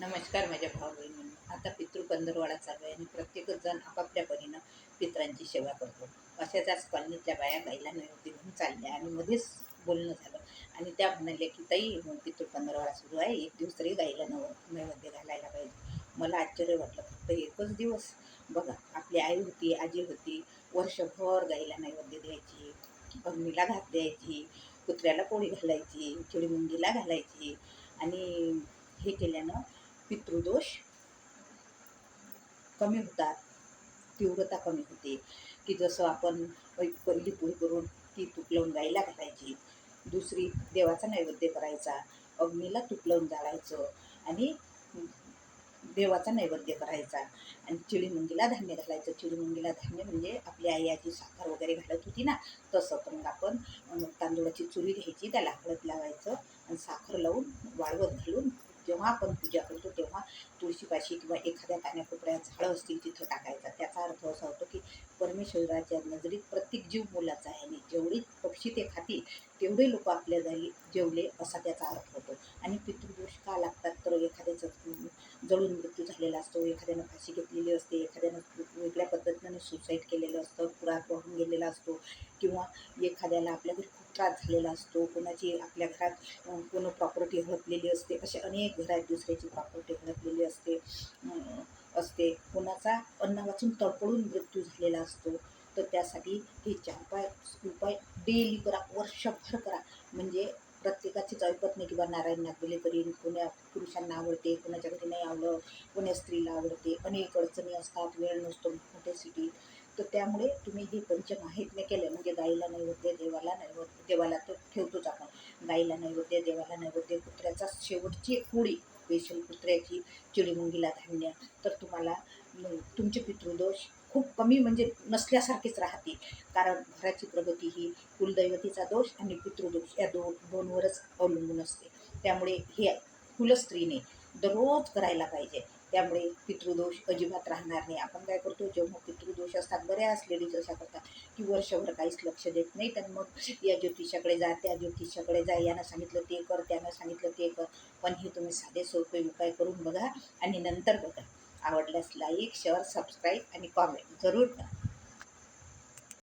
नमस्कार माझ्या भाऊ बहिणींनो आता पितृ पंधरवाडा चालू आहे आणि प्रत्येकच जण आपापल्या परीनं पितरांची सेवा करतो. अशाच आज कॉलनीतल्या बाया गाईला नैवेद्य घेऊन चालल्या आणि मध्येच बोलणं झालं. आणि त्या म्हणाल्या की ताई पितृ पंधरवाडा सुरू आहे. एक दिवस तरी गाईला नव नैवेद्य घालायला पाहिजे. मला आश्चर्य वाटलं. फक्त एकच दिवस. बघा आपली आई होती आजी होती. वर्षभर गाईला नैवेद्य द्यायची अग्नीला घात द्यायची कुत्र्याला पोळी घालायची चिडमुंगीला घालायची. आणि हे केल्यानं पितृदोष कमी होतात. तीव्रता कमी होते. की जसं आपण पहिली पोळी करून ती तूप लावून गाईला घालायची. दुसरी देवाचा नैवेद्य करायचा. अग्नीला तूप लावून जाळायचं. आणि देवाचा नैवेद्य करायचा. आणि चिळीमुंगीला धान्य घालायचं. चिळीमुंगीला धान्य म्हणजे आपली आई आजी साखर वगैरे घालत होती ना तसं तर मग आपण तांदुळाची तांदूळाची चुरी घ्यायची त्याला हळद लावायचं आणि साखर लावून वाळवत घालून जेव्हा आपण पूजा करू तुळशीपाशी किंवा एखाद्या कान्याकोपऱ्यात झाडं असतील तिथं टाकायचा. त्याचा अर्थ असा होतो की परमेश्वराच्या नजरेत प्रत्येक जीव मुलाचा आहे आणि जेवढी पक्षी ते खातील तेवढे लोक आपल्या जागी जेवले असा त्याचा अर्थ होतो. आणि पितृदोष का लागतो एखाद्याचं जळून मृत्यू झालेला असतो एखाद्यानं फाशी घेतलेली असते एखाद्यानं वेगळ्या पद्धतीनं सुसाईड केलेलं असतं पुरात वाहून गेलेला असतो किंवा एखाद्याला आपल्या घरी खूप त्रास झालेला असतो कोणाची आपल्या घरात कोण प्रॉपर्टी हडपलेली असते असे अनेक घरात दुसऱ्याची प्रॉपर्टी हडपलेली असते असते. कोणाचा अन्न वाचून तडपडून मृत्यू झालेला असतो. तर त्यासाठी हे चार पाय उपाय डेली करा वर्षभर करा. म्हणजे प्रत्येकाचीच ऐकत नाही किंवा नारायण नागवेले करीन कोण्या पुरुषांना आवडते कोणाच्या घरी नाही आवडत कोण्या स्त्रीला आवडते अनेक अडचणी असतात वेळ नसतो मोठ्या सिटीत तर त्यामुळे तुम्ही हे पंचमाहितने केले म्हणजे गाईला नैवेद्य देवाला नैवेद्य देवाला तर ठेवतोच आपण. गाईला नैवेद्य देवाला नैवेद्य कुत्र्याचा शेवटची एक स्पेशल कुत्र्याची चिडीमुंगीला धान्य. तर तुम्हाला तुमचे पितृदोष खूप कमी म्हणजे नसल्यासारखेच राहतील. कारण घराची प्रगती ही कुलदैवतीचा दोष आणि पितृदोष या दो दोनवरच अवलंबून असते. त्यामुळे हे कुलस्त्रीने दररोज करायला पाहिजे. त्यामुळे पितृदोष अजिबात राहणार नाही. आपण काय करतो जेव्हा पितृदोष असतात बऱ्याच लेडीज अशा करतात की वर्षभर काहीच लक्ष देत नाही तर मग या ज्योतिषाकडे जा त्या ज्योतिषाकडे जा यानं सांगितलं ते कर त्यानं सांगितलं ते कर. पण हे तुम्ही साधे सोपे उपाय करून बघा आणि नंतर बघा. आवडल्यास लाईक शेअर सबस्क्राईब आणि कॉमेंट जरूर करा.